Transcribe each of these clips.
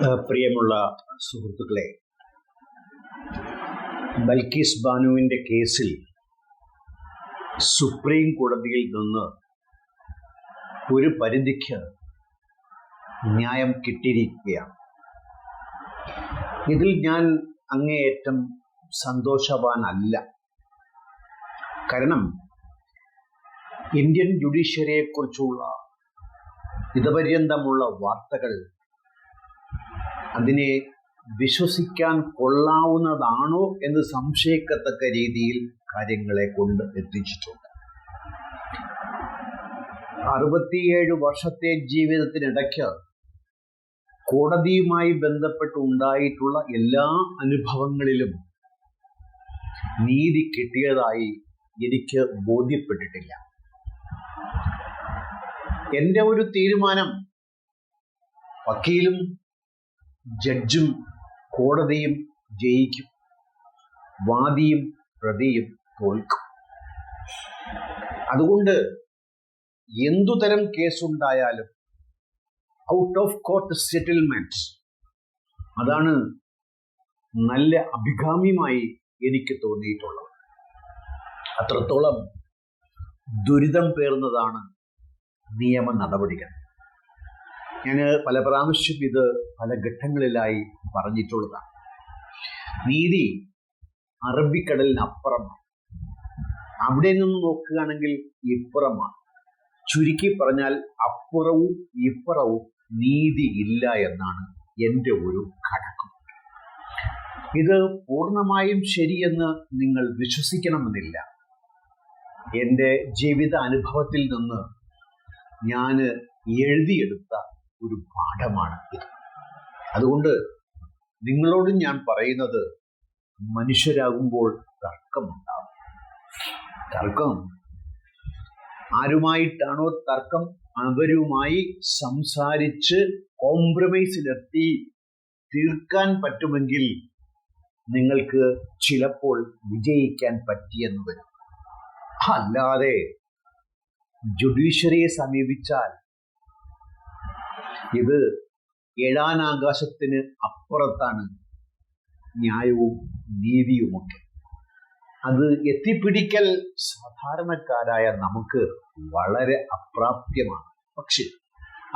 പ്രിയമുള്ള സുഹൃത്തുക്കളെ ബൽക്കീസ് ബാനുവിന്റെ കേസിൽ സുപ്രീം കോടതിയിൽ നിന്ന് ഒരു പരിധിക്ക് ന്യായം കിട്ടിയിരിക്കുകയാണ്. ഇതിൽ ഞാൻ അങ്ങേയറ്റം സന്തോഷവാനല്ല. കാരണം ഇന്ത്യൻ ജുഡീഷ്യറിയെക്കുറിച്ചുള്ള ഇതപര്യന്തമുള്ള വാർത്തകൾ അതിനെ വിശ്വസിക്കാൻ കൊള്ളാവുന്നതാണോ എന്ന് സംശയിക്കത്തക്ക രീതിയിൽ കാര്യങ്ങളെ കൊണ്ട് എത്തിച്ചിട്ടുണ്ട്. അറുപത്തിയേഴ് വർഷത്തെ ജീവിതത്തിനിടയ്ക്ക് കോടതിയുമായി ബന്ധപ്പെട്ട് ഉണ്ടായിട്ടുള്ള എല്ലാ അനുഭവങ്ങളിലും നീതി കിട്ടിയതായി എനിക്ക് ബോധ്യപ്പെട്ടിട്ടില്ല. എന്റെ ഒരു തീരുമാനം വക്കീലും ജഡ്ജും കോടതിയും ജയിക്കും. വാദിയും പ്രതിയും തോൽക്കും. അതുകൊണ്ട് എന്തുതരം കേസുണ്ടായാലും ഔട്ട് ഓഫ് കോർട്ട് സെറ്റിൽമെന്റ് അതാണ് നല്ല അഭികാമ്യമായി എനിക്ക് തോന്നിയിട്ടുള്ളത്. അത്രത്തോളം ദുരിതം പേർന്നതാണ് നിയമ നടപടികൾ. ഞാൻ പല പ്രാവശ്യം ഇത് പല ഘട്ടങ്ങളിലായി പറഞ്ഞിട്ടുള്ളതാണ്. നീതി അറബിക്കടലിനപ്പുറമാണ് അവിടെ നിന്ന് നോക്കുകയാണെങ്കിൽ ഇപ്പുറമാണ്. ചുരുക്കി പറഞ്ഞാൽ അപ്പുറവും ഇപ്പുറവും നീതി ഇല്ല എന്നാണ് എന്റെ ഒരു കണക്ക്. ഇത് പൂർണമായും ശരിയെന്ന് നിങ്ങൾ വിശ്വസിക്കണമെന്നില്ല. എന്റെ ജീവിത അനുഭവത്തിൽ നിന്ന് ഞാൻ എഴുതിയെടുത്ത ഒരു പാഠമാണ് അതുകൊണ്ട് നിങ്ങളോട് ഞാൻ പറയുന്നത് മനുഷ്യരാകുമ്പോൾ തർക്കമുണ്ടാവും. തർക്കം ആരുമായിട്ടാണോ തർക്കം അവരുമായി സംസാരിച്ച് കോംപ്രമൈസിലെത്തി തീർക്കാൻ പറ്റുമെങ്കിൽ നിങ്ങൾക്ക് ചിലപ്പോൾ വിജയിക്കാൻ പറ്റിയെന്ന് വരും. അല്ലാതെ ജുഡീഷ്യറിയെ സമീപിച്ചാൽ ഇത് എഴാനാകാശത്തിന് അപ്പുറത്താണ് ന്യായവും നീതിയുമൊക്കെ. അത് എത്തിപ്പിടിക്കൽ സാധാരണക്കാരായ നമുക്ക് വളരെ അപ്രാപ്യമാണ്. പക്ഷെ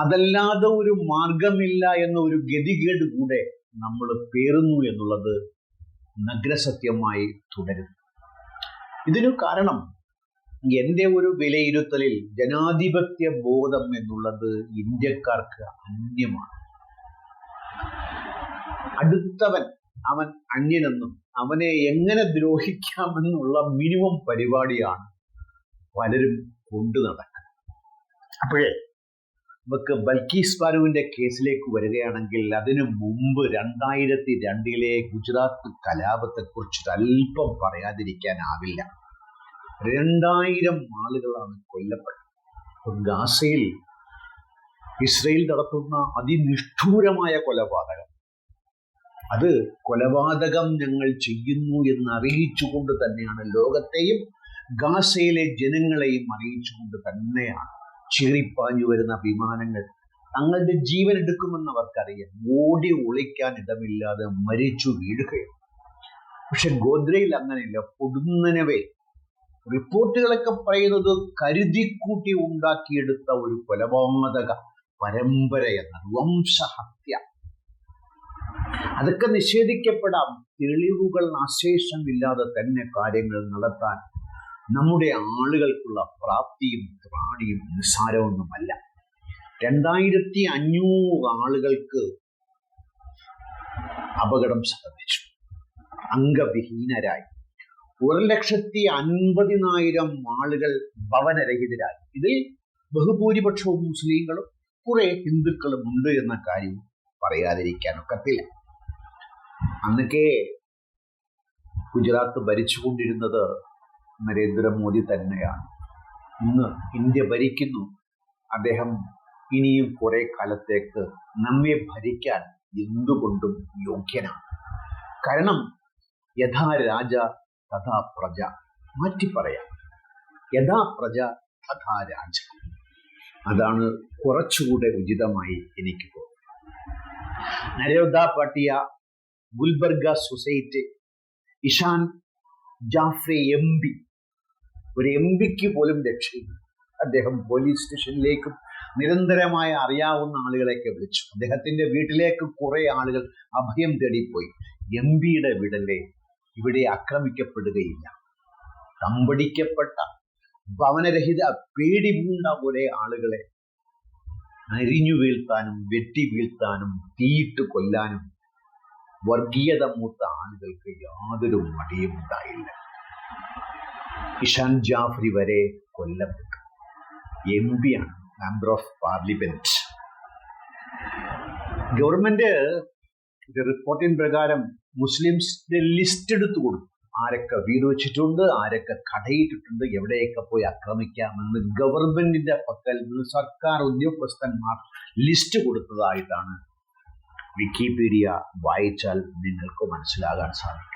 അതല്ലാതെ ഒരു മാർഗമില്ല എന്ന ഒരു ഗതികേട് കൂടെ നമ്മൾ പേറുന്നു എന്നുള്ളത് നഗ്രസത്യമായി തുടരുന്നു. ഇതിനു കാരണം എന്റെ ഒരു വിലയിരുത്തലിൽ ജനാധിപത്യ ബോധം എന്നുള്ളത് ഇന്ത്യക്കാർക്ക് അന്യമാണ്. അടുത്തവൻ അവൻ അന്യനെന്നും അവനെ എങ്ങനെ ദ്രോഹിക്കാമെന്നുള്ള മിനിമം പരിപാടിയാണ് പലരും കൊണ്ടു നടക്കുന്നത് അപ്പോഴേ നമുക്ക് ബൽക്കീസ് ബാനുവിന്റെ കേസിലേക്ക് വരികയാണെങ്കിൽ അതിനു മുമ്പ് രണ്ടായിരത്തി രണ്ടിലെ ഗുജറാത്ത് കലാപത്തെക്കുറിച്ച് അല്പം പറയാതിരിക്കാനാവില്ല. രണ്ടായിരം ആളുകളാണ് കൊല്ലപ്പെട്ടത്. ഗാസയിൽ ഇസ്രയേൽ നടത്തുന്ന അതിനിഷ്ഠൂരമായ കൊലപാതകം. അത് കൊലപാതകം ഞങ്ങൾ ചെയ്യുന്നു എന്ന് അറിയിച്ചുകൊണ്ട് തന്നെയാണ് ലോകത്തെയും ഗാസയിലെ ജനങ്ങളെയും അറിയിച്ചുകൊണ്ട് തന്നെയാണ് ചീറിപ്പാഞ്ഞു വരുന്ന വിമാനങ്ങൾ തങ്ങളുടെ ജീവൻ എടുക്കുമെന്ന് അവർക്കറിയാം ഓടി ഒളിക്കാൻ ഇടമില്ലാതെ മരിച്ചു വീഴുകയാണ്. പക്ഷെ ഗോദ്രയിൽ അങ്ങനെയില്ല. പൊടുന്നനവേ റിപ്പോർട്ടുകളൊക്കെ പറയുന്നത് കരുതിക്കൂട്ടി ഉണ്ടാക്കിയെടുത്ത ഒരു കൊലപാതക പരമ്പര എന്നാണ് വംശഹത്യ. അതൊക്കെ നിഷേധിക്കപ്പെടാം. തെളിവുകൾ അശേഷമില്ലാതെ തന്നെ കാര്യങ്ങൾ നടത്താൻ നമ്മുടെ ആളുകൾക്കുള്ള പ്രാപ്തിയും ത്രാണിയും നിസ്സാരമൊന്നുമല്ല. രണ്ടായിരത്തി അഞ്ഞൂറ് ആളുകൾക്ക് അപകടം സംഭവിച്ചു. അംഗവിഹീനരായി. ഒരു ലക്ഷത്തി അൻപതിനായിരം ആളുകൾ ഭവനരഹിതരായി. ഇതിൽ ബഹുഭൂരിപക്ഷവും മുസ്ലിങ്ങളും കുറെ ഹിന്ദുക്കളും ഉണ്ട് എന്ന കാര്യം പറയാതിരിക്കാൻ ഒക്കത്തില്ല അന്നൊക്കെ ഗുജറാത്ത് ഭരിച്ചുകൊണ്ടിരുന്നത് നരേന്ദ്രമോദി തന്നെയാണ്. ഇന്ന് ഇന്ത്യ ഭരിക്കുന്നു. അദ്ദേഹം ഇനിയും കുറെ കാലത്തേക്ക് നമ്മെ ഭരിക്കാൻ എന്തുകൊണ്ടും യോഗ്യനാണ്. കാരണം യഥാ രാജ തഥാ പ്രജ മാറ്റി പറയാം യഥാ പ്രജ തഥാ രാജ അതാണ് കുറച്ചുകൂടെ ഉചിതമായി എനിക്ക് തോന്നുന്നത്. Naroda Patiya Gulbarga society Ehsan Jafri M P ഒരു എം പിക്ക് പോലും രക്ഷയില്ല. അദ്ദേഹം പോലീസ് സ്റ്റേഷനിലേക്കും നിരന്തരമായ അറിയാവുന്ന ആളുകളെയൊക്കെ വിളിച്ചു. അദ്ദേഹത്തിന്റെ വീട്ടിലേക്ക് കുറെ ആളുകൾ അഭയം തേടിപ്പോയി. എം പിയുടെ വീടല്ലേ ഇവിടെ ആക്രമിക്കപ്പെടുകയില്ല. തമ്പടിക്കപ്പെട്ട ഭവനരഹിത പേടി പൂണ്ട പോലെ ആളുകളെ അരിഞ്ഞു വീഴ്ത്താനും വെട്ടി വീഴ്ത്താനും തീയിട്ട് കൊല്ലാനും വർഗീയത മൂത്ത ആളുകൾക്ക് യാതൊരു മടിയും ഉണ്ടായില്ല. ഇഷാൻ ജാഫ്രി വരെ കൊല്ലപ്പെട്ടു. എം പി ആണ് മെമ്പർ ഓഫ് പാർലമെന്റ് ഗവൺമെന്റ് റിപ്പോർട്ടിൻ പ്രകാരം മുസ്ലിംസിന്റെ ലിസ്റ്റ് എടുത്തു കൊടുത്തു ആരൊക്കെ വീട് വെച്ചിട്ടുണ്ട് ആരൊക്കെ കടയിട്ടിട്ടുണ്ട് എവിടെയൊക്കെ പോയി ആക്രമിക്കാമെന്ന് ഗവൺമെന്റിന്റെ പക്കൽ നിന്ന് സർക്കാർ ഉദ്യോഗസ്ഥന്മാർ ലിസ്റ്റ് കൊടുത്തതായിട്ടാണ് വിക്കിപീഡിയ വായിച്ചാൽ നിങ്ങൾക്ക് മനസ്സിലാകാൻ സാധിക്കും.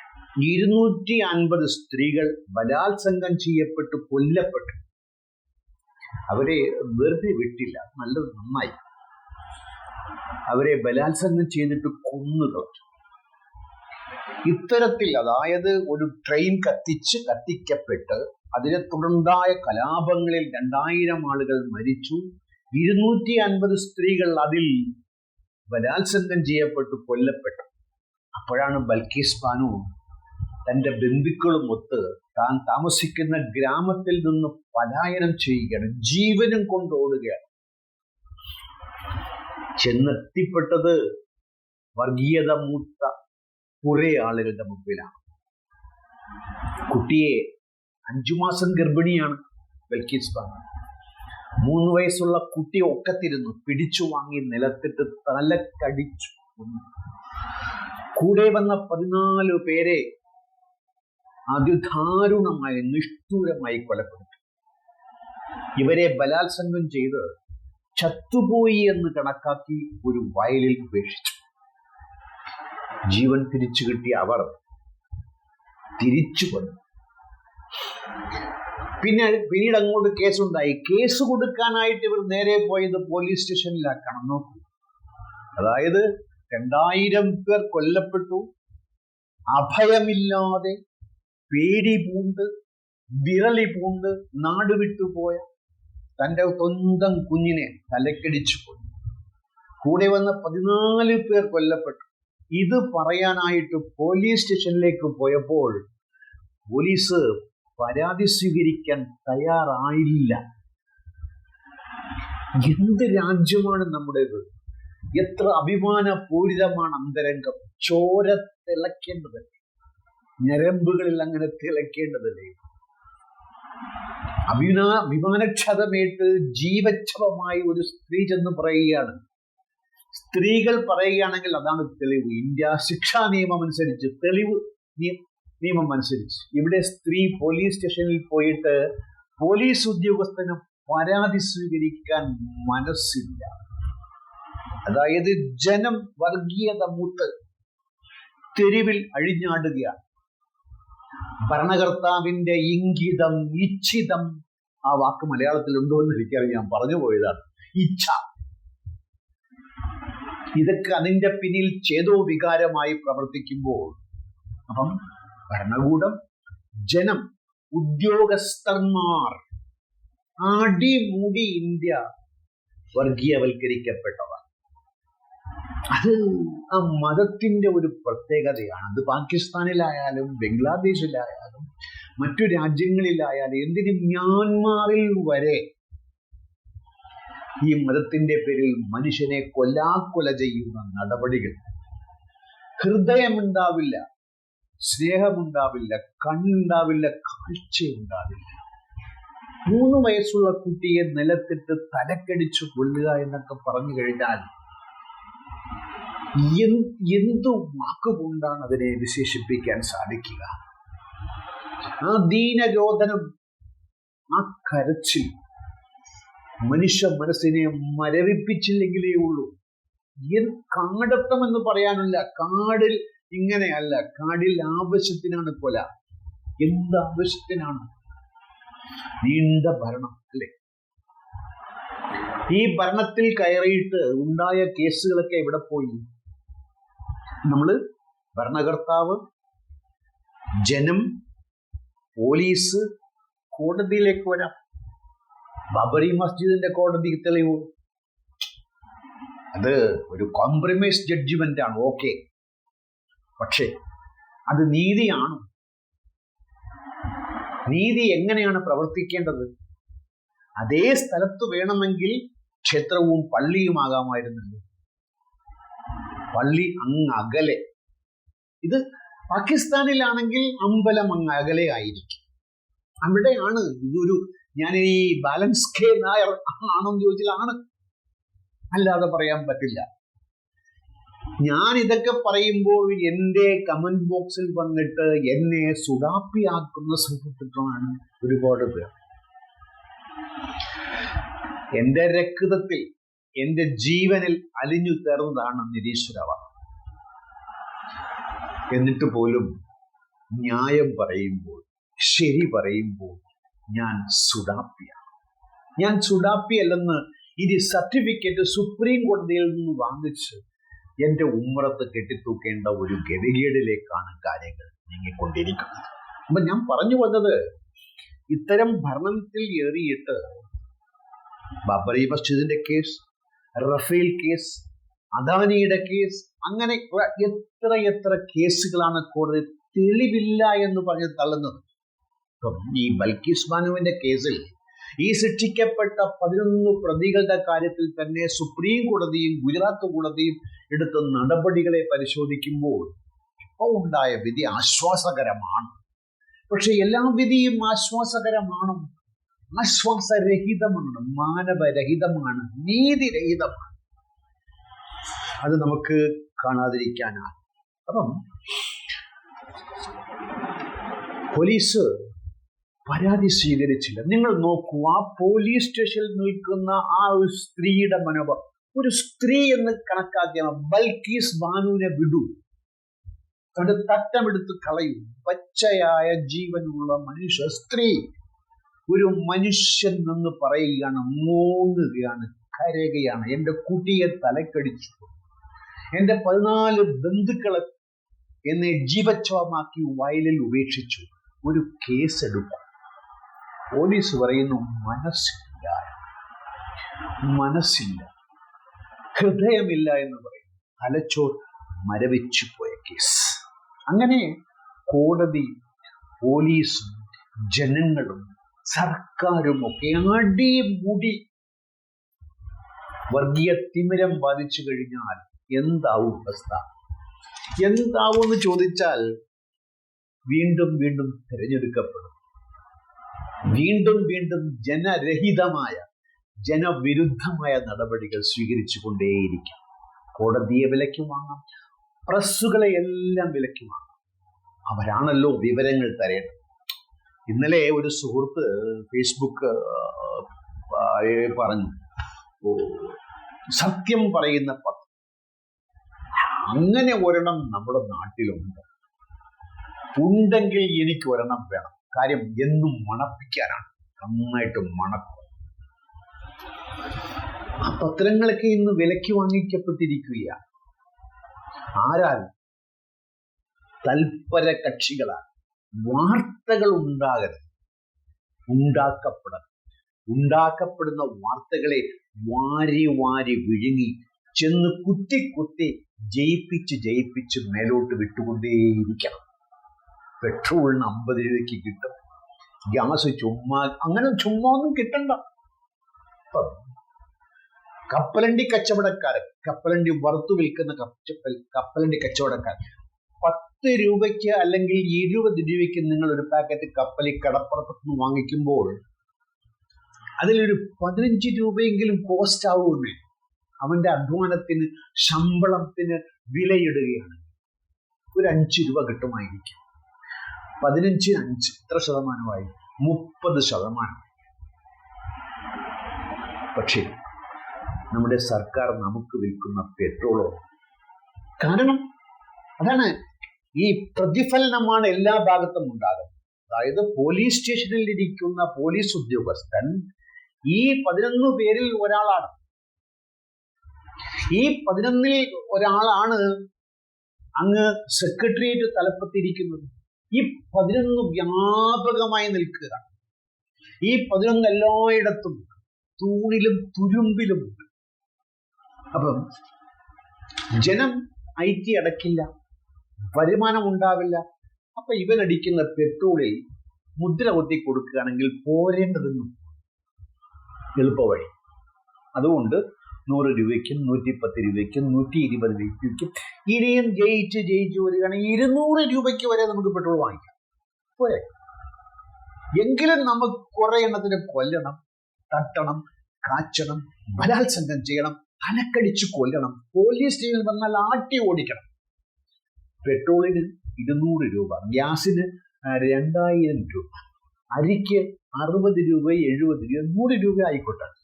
ഇരുന്നൂറ്റി അൻപത് സ്ത്രീകൾ ബലാത്സംഗം ചെയ്യപ്പെട്ട് കൊല്ലപ്പെട്ടു. അവരെ വെറുതെ വിട്ടില്ല. നല്ലത് നന്നായി. അവരെ ബലാത്സംഗം ചെയ്തിട്ട് കൊന്നു കളഞ്ഞു. ഇത്തരത്തിൽ അതായത് ഒരു ട്രെയിൻ കത്തിച്ച് കത്തിക്കപ്പെട്ട് അതിനെ തുടർന്നായ കലാപങ്ങളിൽ രണ്ടായിരം ആളുകൾ മരിച്ചു. ഇരുന്നൂറ്റി അൻപത് സ്ത്രീകൾ അതിൽ ബലാത്സംഗം ചെയ്യപ്പെട്ടു കൊല്ലപ്പെട്ടു. അപ്പോഴാണ് ബൽക്കീസ് ബാനു തന്റെ ബന്ധുക്കളും ഒത്ത് താൻ താമസിക്കുന്ന ഗ്രാമത്തിൽ നിന്ന് പലായനം ചെയ്യുകയാണ്. ജീവനും കൊണ്ട് ഓടുകയാണ്. ചെന്നെത്തിപ്പെട്ടത് വർഗീയത മൂത്ത കുറെ ആളുകളുടെ മുമ്പിലാണ്. കുട്ടിയെ അഞ്ചു മാസം ഗർഭിണിയാണ് ബൽക്കീസ് പറഞ്ഞത് മൂന്ന് വയസ്സുള്ള കുട്ടി ഒക്കത്തിരുന്നു പിടിച്ചു വാങ്ങി നിലത്തിട്ട് തലക്കടിച്ചു കൂടെ വന്ന പതിനാല് പേരെ അതിദാരുണമായി നിഷ്ഠൂരമായി കൊലപ്പെടുത്തി. ഇവരെ ബലാത്സംഗം ചെയ്ത് ചത്തുപോയി എന്ന് കണക്കാക്കി ഒരു വയലിൽ ഉപേക്ഷിച്ചു. ജീവൻ തിരിച്ചു കിട്ടിയ അവർ തിരിച്ചു വന്നു. പിന്നെ പിന്നീട് അങ്ങോട്ട് കേസുണ്ടായി. കേസ് കൊടുക്കാനായിട്ട് ഇവർ നേരെ പോയത് പോലീസ് സ്റ്റേഷനിലാക്കണം. നോക്കൂ. അതായത് രണ്ടായിരം പേർ കൊല്ലപ്പെട്ടു. അഭയമില്ലാതെ പേടി പൂണ്ട് വിരളി പൂണ്ട് നാട് വിട്ടുപോയ തന്റെ സ്വന്തം കുഞ്ഞിനെ തലക്കടിച്ചു കൊന്നു. കൂടെ വന്ന പതിനാല് പേർ കൊല്ലപ്പെട്ടു. ഇത് പറയാനായിട്ട് പോലീസ് സ്റ്റേഷനിലേക്ക് പോയപ്പോൾ പോലീസ് പരാതി സ്വീകരിക്കാൻ തയ്യാറായില്ല. എന്ത് രാജ്യമാണ് നമ്മുടേത്? എത്ര അഭിമാനപൂരിതമാണ് അന്തരംഗം. ചോര തിളക്കേണ്ടതല്ലേ ഞരമ്പുകളിൽ അങ്ങനെ തിളക്കേണ്ടതല്ലേ അഭിമാ അഭിമാനക്ഷതമേറ്റ് ജീവച്ഛവമായി ഒരു സ്ത്രീ ചെന്ന് പറയുകയാണ്. സ്ത്രീകൾ പറയുകയാണെങ്കിൽ അതാണ് തെളിവ്. ഇന്ത്യ ശിക്ഷാ നിയമം അനുസരിച്ച് തെളിവ് നിയമം അനുസരിച്ച്. ഇവിടെ സ്ത്രീ പോലീസ് സ്റ്റേഷനിൽ പോയിട്ട് പോലീസ് ഉദ്യോഗസ്ഥന് പരാതി സ്വീകരിക്കാൻ മനസ്സില്ല. അതായത് ജനം വർഗീയത മൂത്ത് തെരുവിൽ അഴിഞ്ഞാടുകയാണ്. ഭരണകർത്താവിന്റെ ഇംഗിതം ഇച്ഛിതം. ആ വാക്ക് മലയാളത്തിൽ ഉണ്ടോ എന്ന് എനിക്കറിയാം. പറഞ്ഞു പോയതാണ്. ഇച്ഛ. ഇതൊക്കെ അതിന്റെ പിന്നിൽ ചേതോ വികാരമായി പ്രവർത്തിക്കുമ്പോൾ അപ്പം ഭരണകൂടം ജനം ഉദ്യോഗസ്ഥന്മാർ അടിമുടി ഇന്ത്യ വർഗീയവൽക്കരിക്കപ്പെട്ടവർ. അത് ആ മതത്തിന്റെ ഒരു പ്രത്യേകതയാണ്. അത് പാകിസ്ഥാനിലായാലും ബംഗ്ലാദേശിലായാലും മറ്റു രാജ്യങ്ങളിലായാലും എന്തിന് മ്യാൻമാറിൽ വരെ ഈ മതത്തിന്റെ പേരിൽ മനുഷ്യനെ കൊല്ലാക്കൊല ചെയ്യുന്ന നടപടികൾ. ഹൃദയമുണ്ടാവില്ല സ്നേഹമുണ്ടാവില്ല കണ്ണുണ്ടാവില്ല കാഴ്ചയുണ്ടാവില്ല. മൂന്ന് വയസ്സുള്ള കുട്ടിയെ നിലത്തിട്ട് തലക്കടിച്ചു കൊല്ലുക എന്നൊക്കെ പറഞ്ഞു കഴിഞ്ഞാൽ എന്തു വാക്കുകൊണ്ടാണ് അതിനെ വിശേഷിപ്പിക്കാൻ സാധിക്കുക? ആ ദീനരോധനം ആ കരച്ചിൽ മനുഷ്യ മനസ്സിനെ മരവിപ്പിച്ചില്ലെങ്കിലേ ഉള്ളൂ. എന്ത് കാടത്തം എന്ന് പറയാനില്ല കാടിൽ ഇങ്ങനെയല്ല. കാടിൽ ആവശ്യത്തിനാണ് കൊല. എന്ത് ആവശ്യത്തിനാണ്? നീണ്ട ഭരണം അല്ലെ? ഈ ഭരണത്തിൽ കയറിയിട്ട് ഉണ്ടായ കേസുകളൊക്കെ എവിടെ പോയി? നമ്മൾ ഭരണകർത്താവ് ജനം പോലീസ് കോടതിയിലേക്ക് വരാം. ബബറി മസ്ജിദിന്റെ കോടതി തെളിവ്. അത് ഒരു കോംപ്രമൈസ് ജഡ്ജ്മെന്റ് ആണ് ഓക്കെ പക്ഷേ അത് നീതിയാണ്. നീതി എങ്ങനെയാണ് പ്രവർത്തിക്കേണ്ടത്? അതേ സ്ഥലത്ത് വേണമെങ്കിൽ ക്ഷേത്രവും പള്ളിയുമാകാമായിരുന്നല്ലോ പള്ളി അങ്ങ് അകലെ. ഇത് പാകിസ്ഥാനിലാണെങ്കിൽ അമ്പലം അങ്ങ് അകലെ ആയിരിക്കും. അവിടെയാണ് ഇതൊരു ഞാൻ ഈ ബാലൻസ് കെ നായർ ആണെന്ന് ചോദിച്ചാൽ ആണ്. അല്ലാതെ പറയാൻ പറ്റില്ല. ഞാൻ ഇതൊക്കെ പറയുമ്പോൾ എന്റെ കമന്റ് ബോക്സിൽ വന്നിട്ട് എന്നെ സുഡാപ്പിയാക്കുന്ന സുഹൃത്തുക്കളാണ് ഒരുപാട് പേർ. എന്റെ രക്തത്തിൽ എന്റെ ജീവനിൽ അലിഞ്ഞു ചേർന്നതാണ് നിരീശ്വരവാദം എന്നിട്ട് പോലും ന്യായം പറയുമ്പോൾ ശരി പറയുമ്പോൾ ഞാൻ സുഡാപ്പിയാണ് ഞാൻ സുഡാപ്പിയല്ലെന്ന് ഇനി സർട്ടിഫിക്കറ്റ് സുപ്രീം കോടതിയിൽ നിന്ന് വാങ്ങിച്ച് എന്റെ ഉമ്മറത്ത് കെട്ടിത്തൂക്കേണ്ട ഒരു ഗതികേടിലേക്കാണ് കാര്യങ്ങൾ നീങ്ങിക്കൊണ്ടിരിക്കുന്നത്. അപ്പൊ ഞാൻ പറഞ്ഞു വന്നത് ഇത്തരം ഭരണത്തിൽ ഏറിയിട്ട് ബാബറി മസ്ജിദിന്റെ കേസ് റഫേൽ കേസ് അദാനിയുടെ കേസ് അങ്ങനെ എത്ര എത്ര കേസുകളാണ് കോടതി തെളിവില്ല എന്ന് പറഞ്ഞ് തള്ളുന്നത്. ഈ ബൽക്കീസ് ബാനുവിന്റെ കേസിൽ ഈ ശിക്ഷിക്കപ്പെട്ട പതിനൊന്ന് പ്രതികളുടെ കാര്യത്തിൽ തന്നെ സുപ്രീം കോടതിയും ഗുജറാത്ത് കോടതിയും എടുത്ത നടപടികളെ പരിശോധിക്കുമ്പോൾ ഇപ്പോൾ ഉണ്ടായ വിധി ആശ്വാസകരമാണ്. പക്ഷെ എല്ലാ വിധിയും ആശ്വാസകരമാണ്? ആശ്വാസരഹിതമാണ് മാനവരഹിതമാണ് നീതിരഹിതമാണ്. അത് നമുക്ക് കാണാതിരിക്കാനാണ്. അപ്പം പോലീസ് പരാതി സ്വീകരിച്ചില്ല. നിങ്ങൾ നോക്കൂ ആ പോലീസ് സ്റ്റേഷനിൽ നിൽക്കുന്ന ആ ഒരു സ്ത്രീയുടെ മനോഭാവം. ഒരു സ്ത്രീ എന്ന് കണക്കാക്കിയ ബൽക്കീസ് ബാനുവിനെ വിടൂ. തന്റെ തട്ടമെടുത്ത് കളയും. പച്ചയായ ജീവനുള്ള മനുഷ്യ സ്ത്രീ. ഒരു മനുഷ്യൻ എന്ന് പറയുകയാണ് മൂന്നുകയാണ് കരയുകയാണ് എന്റെ കുട്ടിയെ തലക്കടിച്ചു എന്റെ പതിനാല് ബന്ധുക്കളെ എന്നെ ജീവച്ഛവമാക്കി വയലിൽ ഉപേക്ഷിച്ചു. ഒരു കേസ് എടുക്കും പോലീസ് പറയുന്നു മനസ്സില്ല മനസ്സില്ല. ഹൃദയമില്ല എന്ന് പറയും തലച്ചോർ മരവിച്ചു പോയ കേസ്. അങ്ങനെ കോടതി പോലീസും ജനങ്ങളും സർക്കാരും ഒക്കെ അടിമുടി. വർഗീയ തിമിരം ബാധിച്ചു കഴിഞ്ഞാൽ എന്താവും അവസ്ഥ? എന്താവും എന്ന് ചോദിച്ചാൽ വീണ്ടും വീണ്ടും തിരഞ്ഞെടുക്കപ്പെടും. വീണ്ടും വീണ്ടും ജനരഹിതമായ ജനവിരുദ്ധമായ നടപടികൾ സ്വീകരിച്ചു കൊണ്ടേയിരിക്കും കോടതിയെ വിലയ്ക്ക് വാങ്ങാം പ്രസ്സുകളെ എല്ലാം വിലയ്ക്ക് വാങ്ങാം. അവരാണല്ലോ വിവരങ്ങൾ തരേണ്ടത്. ഇന്നലെ ഒരു സുഹൃത്ത് ഫേസ്ബുക്ക് പറഞ്ഞു? സത്യം പറയുന്ന പത്രം അങ്ങനെ ഒരെണ്ണം നമ്മുടെ നാട്ടിലുണ്ട്. ഉണ്ടെങ്കിൽ എനിക്ക് ഒരെണ്ണം വേണം. കാര്യം എന്നും മണപ്പിക്കാനാണ്. നന്നായിട്ട് മണക്കും. ആ പത്രങ്ങളൊക്കെ ഇന്ന് വിലക്ക് വാങ്ങിക്കപ്പെട്ടിരിക്കുകയാണ്. ആരാൽ തൽപര കക്ഷികളാൽ വാർത്തകൾ ഉണ്ടാകരുത് ഉണ്ടാക്കപ്പെടണം ഉണ്ടാക്കപ്പെടുന്ന വാർത്തകളെ വാരി വാരി വിഴുങ്ങി ചെന്ന് കുത്തി കുത്തി ജയിപ്പിച്ച് ജയിപ്പിച്ച് മേലോട്ട് വിട്ടുകൊണ്ടേയിരിക്കണം. പെട്രോളിന് അമ്പത് രൂപയ്ക്ക് കിട്ടും. ഗ്യാസ് ചുമ്മാ അങ്ങനെ ചുമ്മാ ഒന്നും കിട്ടണ്ട. കപ്പലണ്ടി കച്ചവടക്കാരൻ കപ്പലണ്ടി വറുത്തു വിൽക്കുന്ന കപ്പലണ്ടി കച്ചവടക്കാരൻ പത്ത് രൂപയ്ക്ക് അല്ലെങ്കിൽ ഇരുപത് രൂപയ്ക്ക് നിങ്ങൾ ഒരു പാക്കറ്റ് കപ്പലി കടപ്പുറത്തുനിന്ന് വാങ്ങിക്കുമ്പോൾ അതിലൊരു പതിനഞ്ച് രൂപയെങ്കിലും കോസ്റ്റ് ആവുമെന്നേ അവന്റെ അധ്വാനത്തിന് ശമ്പളത്തിന് വിലയിടുകയാണ്. ഒരു അഞ്ച് രൂപ കിട്ടുമായിരിക്കും. പതിനഞ്ച് അഞ്ച് എത്ര ശതമാനമായി? മുപ്പത് ശതമാനം. പക്ഷേ നമ്മുടെ സർക്കാർ നമുക്ക് വിൽക്കുന്ന പെട്രോളോ? കാരണം അതാണ് ഈ പ്രതിഫലനമാണ് എല്ലാ ഭാഗത്തും ഉണ്ടാകുന്നത്. അതായത് പോലീസ് സ്റ്റേഷനിൽ ഇരിക്കുന്ന പോലീസ് ഉദ്യോഗസ്ഥൻ ഈ പതിനൊന്ന് പേരിൽ ഒരാളാണ്. ഈ പതിനൊന്നിൽ ഒരാളാണ് അങ്ങ് സെക്രട്ടേറിയറ്റ് തലപ്പത്തിരിക്കുന്നത്. ഈ പതിനൊന്ന് വ്യാപകമായി നിൽക്കുകയാണ് ഈ പതിനൊന്ന് എല്ലായിടത്തും തൂണിലും തുരുമ്പിലും അപ്പം ജനം ഐ ടി അടക്കില്ല. വരുമാനം ഉണ്ടാവില്ല അപ്പൊ ഇവനടിക്കുന്ന പെട്രോളിൽ മുദ്ര കൊത്തി കൊടുക്കുകയാണെങ്കിൽ പോരേണ്ടതെന്നും എളുപ്പവഴി. അതുകൊണ്ട് നൂറ് രൂപയ്ക്കും നൂറ്റിപ്പത്ത് രൂപയ്ക്കും നൂറ്റി ഇരുപത് രൂപയ്ക്കും ഇനിയും ജയിച്ച് ജയിച്ച് വരികയാണെങ്കിൽ ഇരുന്നൂറ് രൂപയ്ക്ക് വരെ നമുക്ക് പെട്രോൾ വാങ്ങിക്കാം. പോരെ? എങ്കിലും നമുക്ക് കുറെ എണ്ണത്തിന് കൊല്ലണം തട്ടണം കാച്ചണം ബലാത്സംഗം ചെയ്യണം തലക്കടിച്ച് കൊല്ലണം പോലീസ് സ്റ്റേഷനിൽ വന്നാൽ ആട്ടി ഓടിക്കണം. പെട്രോളിന് ഇരുന്നൂറ് രൂപ ഗ്യാസിന് രണ്ടായിരം രൂപ. അരിക്ക് അറുപത് രൂപ എഴുപത് രൂപ നൂറ് രൂപ ആയിക്കോട്ടെ.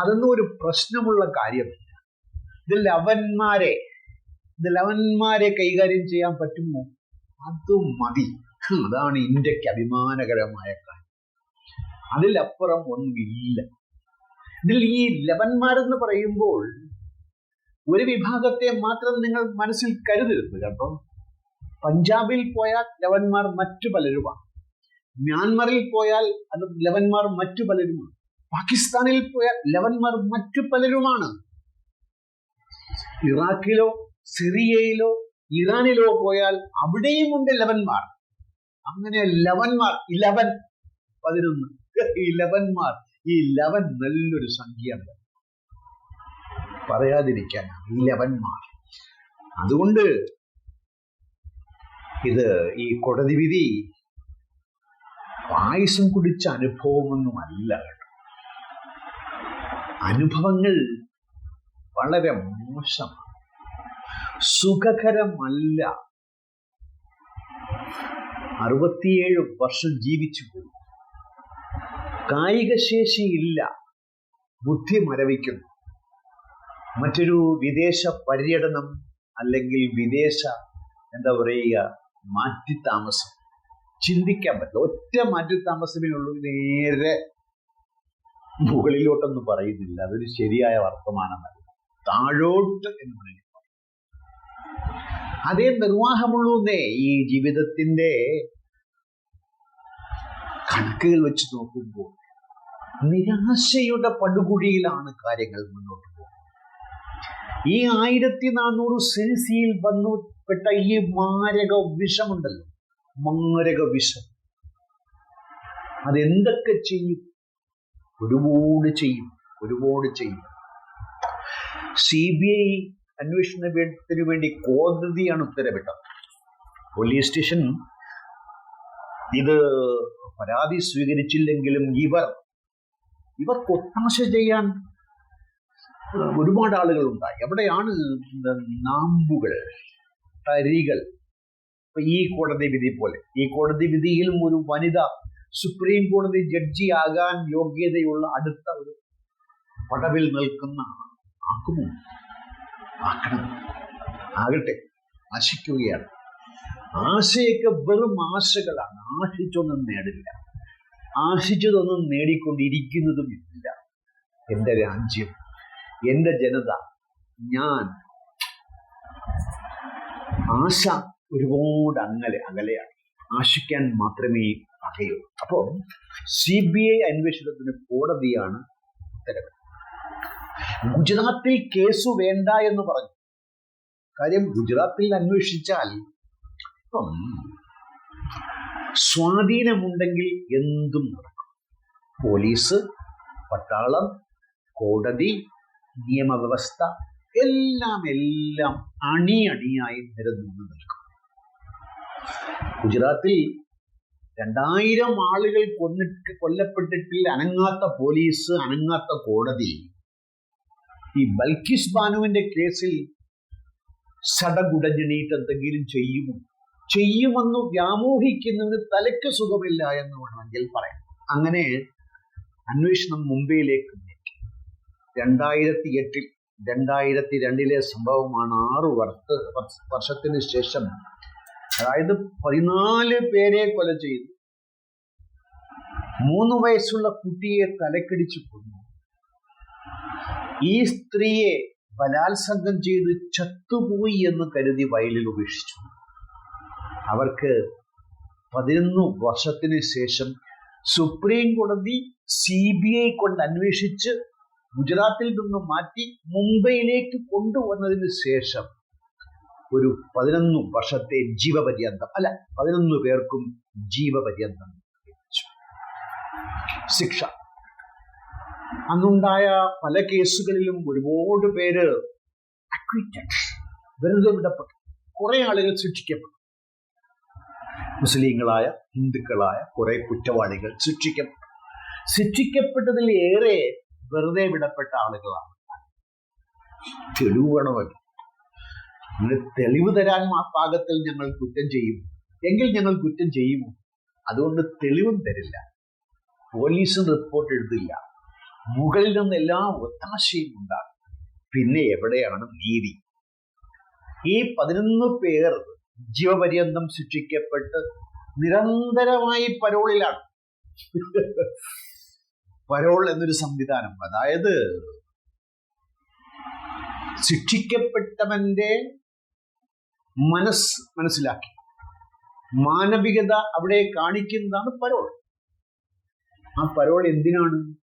അതൊന്നും ഒരു പ്രശ്നമുള്ള കാര്യമല്ല. ഇത് ലവന്മാരെ ഇത് ലവന്മാരെ കൈകാര്യം ചെയ്യാൻ പറ്റുമോ? അത് മതി. അതാണ് ഇന്ത്യയ്ക്ക് അഭിമാനകരമായ കാര്യം. അതിലപ്പുറം ഒന്നുമില്ല. ഇതിൽ ഈ ലവന്മാരെന്ന് പറയുമ്പോൾ ഒരു വിഭാഗത്തെ മാത്രം നിങ്ങൾ മനസ്സിൽ കരുതരുത് കേട്ടോ. പഞ്ചാബിൽ പോയാൽ ലവന്മാർ മറ്റു പലരുമാണ്. മ്യാൻമറിൽ പോയാൽ അത് ലവന്മാർ മറ്റു പലരുമാണ്. പാകിസ്ഥാനിൽ പോയാൽ ലവന്മാർ മറ്റു പലരുമാണ്. ഇറാഖിലോ സിറിയയിലോ ഇറാനിലോ പോയാൽ അവിടെയും ഉണ്ട് ലവന്മാർ. അങ്ങനെ ലവന്മാർ ഇലവൻ പതിനൊന്ന് ഈ ലവന്മാർ ഈ ലവൻ നല്ലൊരു സംഖ്യയാണ്. പറയാതിരിക്കാൻ ലവന്മാർ അതുകൊണ്ട് ഇത് ഈ കോടതി വിധി പായസം കുടിച്ച അനുഭവമൊന്നുമല്ല കേട്ടോ. അനുഭവങ്ങൾ വളരെ മോശമാണ്. സുഖകരമല്ല. അറുപത്തിയേഴ് വർഷം ജീവിച്ചു പോയി. കായിക ശേഷിയില്ല ബുദ്ധി മരവിക്കുന്നു. മറ്റൊരു വിദേശ പര്യടനം അല്ലെങ്കിൽ വിദേശ എന്താ പറയുക മാറ്റി താമസം ചിന്തിക്കാൻ പറ്റില്ല. ഒറ്റ മാറ്റി താമസമേ ഉള്ളൂ നേരെ മുകളിലോട്ടൊന്നും പറയുന്നില്ല. അതൊരു ശരിയായ വർത്തമാനമല്ല. താഴോട്ട് എന്ന് പറയും അതേ നിർവാഹമുള്ളൂന്നേ ഈ ജീവിതത്തിന്റെ കണക്കുകൾ വെച്ച് നോക്കുമ്പോൾ നിരാശയുടെ പടുകുഴിയിലാണ് കാര്യങ്ങൾ മുന്നോട്ട് ഈ ആയിരത്തി നാനൂറ് സെൽസിയിൽ വന്നുപെട്ട ഈ മാരക വിഷമുണ്ടല്ലോ. മാരക വിഷം. അതെന്തൊക്കെ ചെയ്യും? ഒരുപാട് ചെയ്യും. ഒരുപാട് ചെയ്യും. സി ബി ഐ അന്വേഷണത്തിന് വേണ്ടി കോടതിയാണ് ഉത്തരവിട്ടത്. പോലീസ് സ്റ്റേഷൻ ഇത് പരാതി സ്വീകരിച്ചില്ലെങ്കിലും ഇവർ ഇവർ ഒത്താശ ചെയ്യാൻ ഒരുപാട് ആളുകൾ ഉണ്ടായി എവിടെയാണ് നാമ്പുകൾ തരികൾ? ഈ കോടതി വിധി പോലെ. ഈ കോടതി വിധിയിലും ഒരു വനിത സുപ്രീം കോടതി ജഡ്ജി ആകാൻ യോഗ്യതയുള്ള അടുത്ത ഒരു പടവിൽ നിൽക്കുന്ന ആക്കുമോ? ആക്കണം. ആകട്ടെ. ആശിക്കുകയാണ്. ആശയൊക്കെ വെറും ആശകളാണ്. ആശിച്ചൊന്നും നേടില്ല. ആശിച്ചതൊന്നും നേടിക്കൊണ്ടിരിക്കുന്നതും ഇല്ല. എന്റെ രാജ്യം. എന്റെ ജനത ഞാൻ. ആശ ഒരുപാട് അങ്ങലെ അകലെയാണ്. ആശിക്കാൻ മാത്രമേ അകയുള്ളൂ. അപ്പോ സി ബി ഐ അന്വേഷണത്തിന് കോടതിയാണ് ഉത്തരവ്. ഗുജറാത്തിൽ കേസ് വേണ്ട എന്ന് പറഞ്ഞു. കാര്യം ഗുജറാത്തിൽ അന്വേഷിച്ചാൽ ഇപ്പം സ്വാധീനമുണ്ടെങ്കിൽ എന്തും നടക്കും. പോലീസ് പട്ടാളം കോടതി നിയമവ്യവസ്ഥ എല്ലാം എല്ലാം അണിയണിയായി നിരന്നു നിൽക്കും. ഗുജറാത്തിൽ രണ്ടായിരം ആളുകൾ കൊന്നിട്ട് കൊല്ലപ്പെട്ടിട്ടില്ല. അനങ്ങാത്ത പോലീസ് അനങ്ങാത്ത കോടതി. ഈ ബൽക്കിസ് ബാനുവിന്റെ കേസിൽ സടകുടഞ്ഞെണീട്ട് എന്തെങ്കിലും ചെയ്യുമോ? ചെയ്യുമെന്ന് വ്യാമോഹിക്കുന്നതിന് തലയ്ക്ക് സുഖമില്ല എന്ന് വേണമെങ്കിൽ പറയാം. അങ്ങനെ അന്വേഷണം മുംബൈയിലേക്ക് രണ്ടായിരത്തി എട്ടിൽ രണ്ടായിരത്തി രണ്ടിലെ സംഭവമാണ് ആറ് വർഷ വർഷത്തിന് ശേഷം. അതായത് പതിനാല് പേരെ കൊല ചെയ്തു. മൂന്ന് വയസ്സുള്ള കുട്ടിയെ തലക്കടിച്ചു കൊന്നു. ഈ സ്ത്രീയെ ബലാത്സംഗം ചെയ്ത് ചത്തുപോയി എന്ന് കരുതി വയലിൽ ഉപേക്ഷിച്ചു. അവർക്ക് പതിനൊന്ന് വർഷത്തിന് ശേഷം സുപ്രീം കോടതി സി ബി ഐ കൊണ്ട് അന്വേഷിച്ച് ഗുജറാത്തിൽ നിന്ന് മാറ്റി മുംബൈയിലേക്ക് കൊണ്ടുവന്നതിന് ശേഷം ഒരു പതിനൊന്ന് വർഷത്തെ ജീവപര്യന്തം അല്ല പതിനൊന്ന് പേർക്കും ജീവപര്യന്തം. ശിക്ഷ. അന്നുണ്ടായ പല കേസുകളിലും ഒരുപാട് പേര് അക്വിറ്റഡ് വെറുതെ വിടപ്പെട്ടു. കുറെ ആളുകൾ ശിക്ഷിക്കപ്പെട്ടു. മുസ്ലിങ്ങളായ ഹിന്ദുക്കളായ കുറെ കുറ്റവാളികൾ ശിക്ഷിക്കപ്പെട്ടു. ശിക്ഷിക്കപ്പെട്ടതിൽ ഏറെ വെറുതെ വിടപ്പെട്ട ആളുകളാണ്. തെളിവ് വേണമല്ലോ നിങ്ങൾ തെളിവ് തരാൻ പാകത്തിൽ ഞങ്ങൾ കുറ്റം ചെയ്യും. എങ്കിൽ ഞങ്ങൾ കുറ്റം ചെയ്യുമോ അതുകൊണ്ട് തെളിവും തരില്ല. പോലീസും റിപ്പോർട്ട് എഴുതില്ല മുകളിൽ നിന്ന് എല്ലാ ഒത്താശയും ഉണ്ടാകും. പിന്നെ എവിടെയാണ് നീതി? ഈ പതിനൊന്ന് പേർ ജീവപര്യന്തം ശിക്ഷിക്കപ്പെട്ട് നിരന്തരമായി പരോളിലാണ്. പരോൾ എന്നൊരു സംവിധാനം അതായത് ശിക്ഷിക്കപ്പെട്ടവന്റെ മനസ് മനസ്സിലാക്കി. മാനവികത അവിടെ കാണിക്കുന്നതാണ് പരോൾ. ആ പരോൾ എന്തിനാണ്?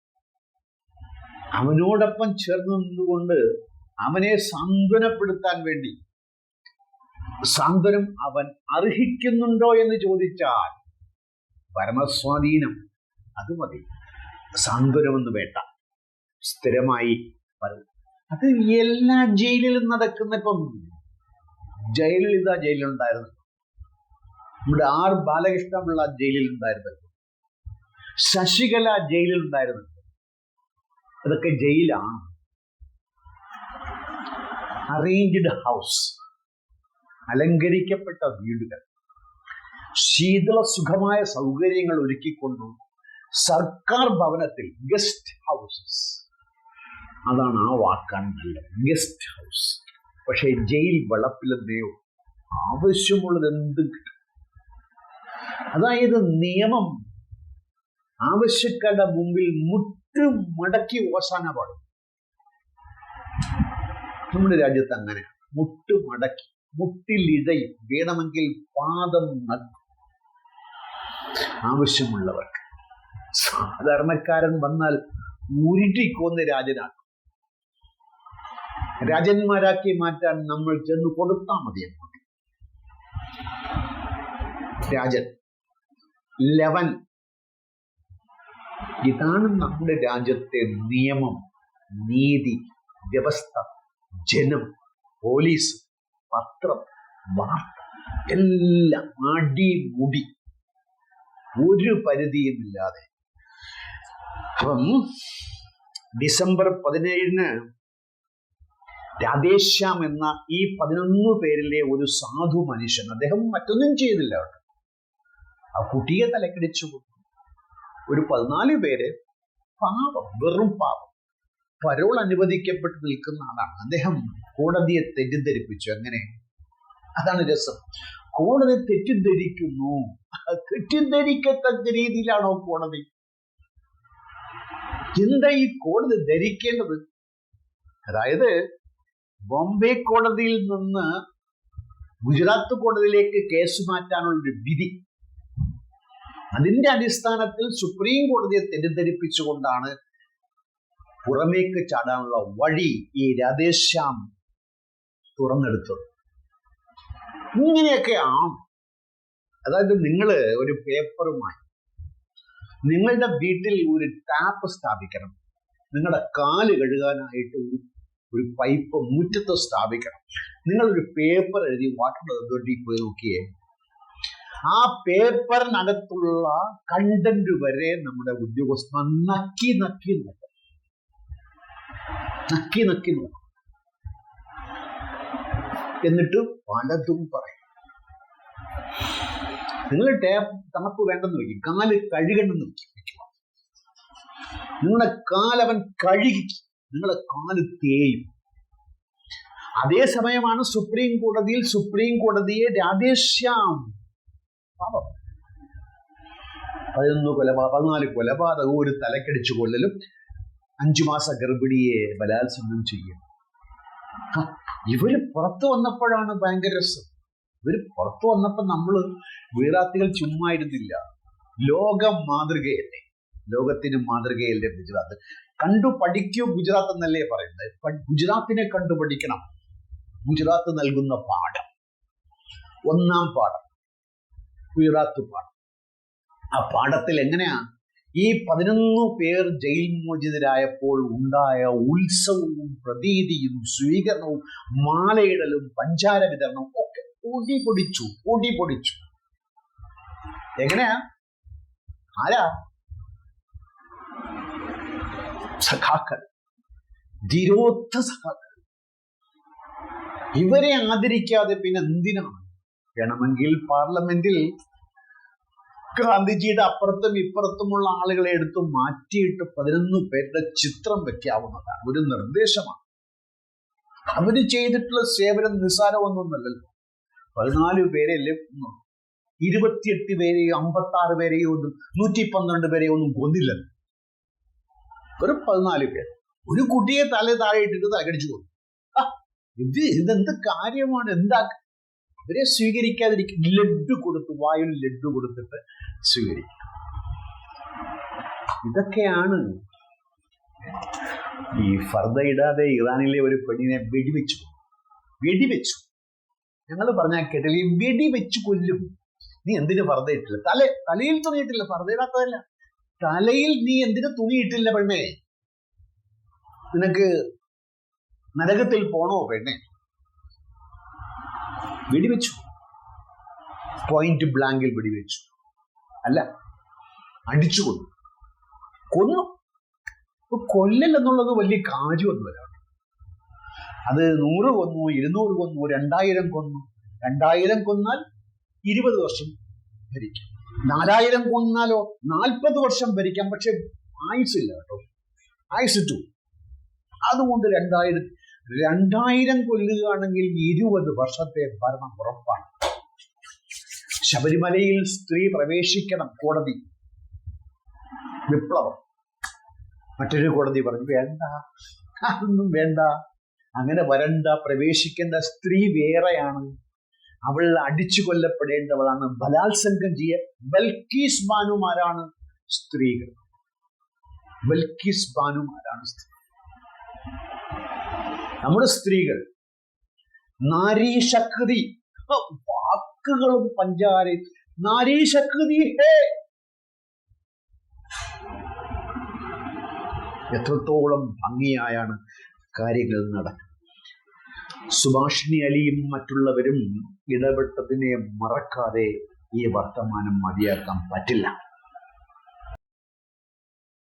അവനോടൊപ്പം ചേർന്ന് നിന്നുകൊണ്ട് അവനെ സാന്ത്വനപ്പെടുത്താൻ വേണ്ടി. സാന്ത്വനം അവൻ അർഹിക്കുന്നുണ്ടോ എന്ന് ചോദിച്ചാൽ പരമസ്വാധീനം അത് മതി. സാന്ത്വനമെന്ന് വേണ്ട. സ്ഥിരമായി അത് എല്ലാ ജയിലിലും നടക്കുന്ന ഇപ്പം ജയലളിത ജയിലിലുണ്ടായിരുന്നു. നമ്മുടെ ആർ ബാലകൃഷ്ണമുള്ള ജയിലിലുണ്ടായിരുന്നു. ശശികല ജയിലിലുണ്ടായിരുന്നു. അതൊക്കെ ജയിലാണ്. അറേഞ്ച്ഡ് ഹൗസ് അലങ്കരിക്കപ്പെട്ട വീടുകൾ. ശീതള സുഖമായ സൗകര്യങ്ങൾ ഒരുക്കിക്കൊണ്ടു സർക്കാർ ഭവനത്തിൽ ഗസ്റ്റ് ഹൗസസ്. അതാണ് ആ വാക്കാണ് നല്ലത്. Guest house. പക്ഷേ ജയിൽ വളപ്പിലെന്തയോ ആവശ്യമുള്ളത് എന്തും അതായത് നിയമം ആവശ്യക്കാരുടെ മുമ്പിൽ മുട്ട് മടക്കി ഓസാന പാടും നമ്മുടെ രാജ്യത്ത് അങ്ങനെ. മുട്ട് മടക്കി മുട്ടിലിഴയും. വേണമെങ്കിൽ പാദം നൽകും ആവശ്യമുള്ളവർക്ക് സാധാരണക്കാരൻ വന്നാൽ ഉരുട്ടിക്കൊന്ന് രാജനാക്കും. രാജന്മാരാക്കി മാറ്റാൻ നമ്മൾ ചെന്ന് കൊടുത്താൽ മതി രാജൻ ലവൻ. ഇതാണ് നമ്മുടെ രാജ്യത്തെ നിയമം നീതി വ്യവസ്ഥ ജനം പോലീസ് പത്രം വാർത്ത എല്ലാം അടിമുടി. ഒരു പരിധിയുമില്ലാതെ അപ്പം ഡിസംബർ പതിനേഴിന് രാധേശ്യാം എന്ന ഈ പതിനൊന്ന് പേരിലെ ഒരു സാധു മനുഷ്യൻ അദ്ദേഹം മറ്റൊന്നും ചെയ്തില്ല കേട്ടോ ആ കുട്ടിയെ തലക്കടിച്ചു. ഒരു പതിനാല് പേര് പാപം വെറും പാപം പരോൾ അനുവദിക്കപ്പെട്ട് നിൽക്കുന്ന ആളാണ്. അദ്ദേഹം കോടതിയെ തെറ്റിദ്ധരിപ്പിച്ചു. അങ്ങനെ അതാണ് രസം. കോടതി തെറ്റിദ്ധരിക്കുന്നു. തെറ്റിദ്ധരിക്കത്തക്ക രീതിയിലാണോ കോടതി? ഈ കോടതി ധരിക്കേണ്ടത്. അതായത് ബോംബെ കോടതിയിൽ നിന്ന് ഗുജറാത്ത് കോടതിയിലേക്ക് കേസ് മാറ്റാനുള്ള ഒരു വിധി. അതിന്റെ അടിസ്ഥാനത്തിൽ സുപ്രീം കോടതിയെ തെറ്റിദ്ധരിപ്പിച്ചുകൊണ്ടാണ് പുറമേക്ക് ചാടാനുള്ള വഴി ഈ രാധേശ്യാം തുറന്നെടുത്തത്. ഇങ്ങനെയൊക്കെ ആണ് അതായത് നിങ്ങൾ ഒരു പേപ്പറുമായി നിങ്ങളുടെ വീട്ടിൽ ഒരു ടാപ്പ് സ്ഥാപിക്കണം. നിങ്ങളുടെ കാൽ കഴുകാനായിട്ട് ഒരു ഒരു പൈപ്പ് മുറ്റത്ത് സ്ഥാപിക്കണം. നിങ്ങളൊരു പേപ്പർ എഴുതി വാട്ടർ അതോറിറ്റി പോയി നോക്കിയേ. ആ പേപ്പറിനകത്തുള്ള കണ്ടന്റ് വരെ നമ്മുടെ ഉദ്യോഗസ്ഥ നക്കി നക്കി നോക്കും. നക്കി നക്കി നോക്കും. എന്നിട്ട് പലതും പറയും. നിങ്ങൾ ടാപ്പ് തണുപ്പ് വേണ്ടെന്ന് വെക്കും. കാൽ കഴുകണമെന്ന് വെക്കും. നിങ്ങളുടെ കാലവൻ കഴുകി. നിങ്ങളെ കാൽ തേയും. അതേസമയമാണ് സുപ്രീം കോടതിയിൽ സുപ്രീം കോടതിയെ രാധേശ്യാം. പാപം. പതിനൊന്ന് കൊലപാ പതിനാല് കൊലപാതകവും ഒരു തലക്കടിച്ചു കൊല്ലലും അഞ്ചു മാസ ഗർഭിണിയെ ബലാത്സംഗം ചെയ്യും ഇവർ പുറത്തു വന്നപ്പോഴാണ് ഭയങ്കര രസം. ഇവർ പുറത്തു വന്നപ്പോൾ നമ്മൾ ഗുജറാത്തികൾ ചുമ്മാ ഇരുന്നില്ല. ലോക മാതൃകയല്ലേ? ലോകത്തിന് മാതൃകയല്ലേ ഗുജറാത്ത്? കണ്ടു പഠിക്കൂ ഗുജറാത്ത് എന്നല്ലേ പറയുന്നത്. ഗുജറാത്തിനെ കണ്ടു പഠിക്കണം. ഗുജറാത്ത് നൽകുന്ന പാഠം. ഒന്നാം പാഠം. ഗുജറാത്ത് പാഠം. ആ പാഠത്തിൽ എങ്ങനെയാ? ഈ പതിനൊന്ന് പേർ ജയിൽ മോചിതരായപ്പോൾ ഉണ്ടായ ഉത്സവവും പ്രതീതിയും സ്വീകരണവും മാലയിടലും പഞ്ചാര വിതരണവും പൊടി പൊടിച്ചു പൊടി പൊടിച്ചു. എങ്ങനെയാ? ആരാ? സഖാക്കൾ. ധീരോത്ത സഖാക്കൾ. ഇവരെ ആദരിക്കാതെ പിന്നെ എന്തിനാണ്? വേണമെങ്കിൽ പാർലമെന്റിൽ ഗാന്ധിജിയുടെ അപ്പുറത്തും ഇപ്പുറത്തുമുള്ള ആളുകളെ എടുത്തു മാറ്റിയിട്ട് പതിനൊന്ന് പേരുടെ ചിത്രം വെക്കാവുന്നതാണ്. ഒരു നിർദ്ദേശമാണ്. അവർ ചെയ്തിട്ടുള്ള സേവനം നിസ്സാരമൊന്നുമല്ലല്ലോ. പതിനാല് പേരെ ലഭിക്കുന്നു ഇരുപത്തിയെട്ട് പേരെയോ അമ്പത്തി ആറ് പേരെയോ ഒന്നും നൂറ്റി പന്ത്രണ്ട് പേരെയോ ഒന്നും കൊന്നില്ലെന്ന്. വെറും പതിനാല് പേർ. ഒരു കുട്ടിയെ തല താഴെ ഇട്ടിട്ട് തലകടിച്ചു കൊന്നു. ഇത് ഇതെന്ത് കാര്യമാണ്? എന്താ? അവരെ സ്വീകരിക്കാതിരിക്കും ലഡ്ഡു കൊടുത്ത് വായിൽ ലഡ്ഡു കൊടുത്തിട്ട് സ്വീകരിക്കും. ഇതൊക്കെയാണ് ഈ ഫർദ ഇടാതെ ഇറാനിലെ ഒരു പെണ്ണിനെ വെടിവെച്ചു. വെടിവെച്ചു. ഞങ്ങൾ പറഞ്ഞ കേട്ടില്ല ഈ വെടിവെച്ചു കൊല്ലും. നീ എന്തിനു ഇട്ടില്ല? തല തലയിൽ തുണിയിട്ടില്ല ഫർദ ഇടാത്തതല്ല. തലയിൽ നീ എന്തിനു തുണിയിട്ടില്ല പെണ്ണേ? നിനക്ക് നരകത്തിൽ പോണോ പെണ്ണേ? വെടിവെച്ചു പോയിന്റ് ബ്ലാങ്കിൽ വെടിവെച്ചു അല്ല അടിച്ചു കൊന്നു. കൊന്നു. കൊല്ലൽ എന്നുള്ളത് വലിയ കാര്യമൊന്നുമല്ല. അത് നൂറ് കൊന്നു ഇരുന്നൂറ് കൊന്നു രണ്ടായിരം കൊന്നു. രണ്ടായിരം കൊന്നാൽ ഇരുപത് വർഷം ഭരിക്കും. നാലായിരം കൊന്നാലോ നാൽപ്പത് വർഷം ഭരിക്കാം. പക്ഷെ ആയുസില്ല കേട്ടോ. ആയുസ് ടു അതുകൊണ്ട് രണ്ടായിരം രണ്ടായിരം കൊല്ലുകയാണെങ്കിൽ ഇരുപത് വർഷത്തെ ഭരണം ഉറപ്പാണ്. ശബരിമലയിൽ സ്ത്രീ പ്രവേശിക്കണം കോടതി. വിപ്ലവം. മറ്റൊരു കോടതി പറഞ്ഞു വേണ്ട അതൊന്നും വേണ്ട. അങ്ങനെ വരണ്ട പ്രവേശിക്കേണ്ട സ്ത്രീ വേറെയാണ്. അവൾ അടിച്ചു കൊല്ലപ്പെടേണ്ടവളാണ് ബലാത്സംഗം ചെയ്യ ബൽക്കീസ് ബാനുമാരാണ് സ്ത്രീകൾ. ബൽക്കീസ് ബാനുമാരാണ് സ്ത്രീ. നമ്മുടെ സ്ത്രീകൾ നാരീശക്തി വാക്കുകളും പഞ്ചാരി നാരീശക്തി ഹേ. എത്രത്തോളം ഭംഗിയായാണ് കാര്യങ്ങൾ നടക്കും. സുഭാഷിണി അലിയും മറ്റുള്ളവരും ഇടപെട്ടതിനെ മറക്കാതെ ഈ വർത്തമാനം മതിയാക്കാൻ പറ്റില്ല.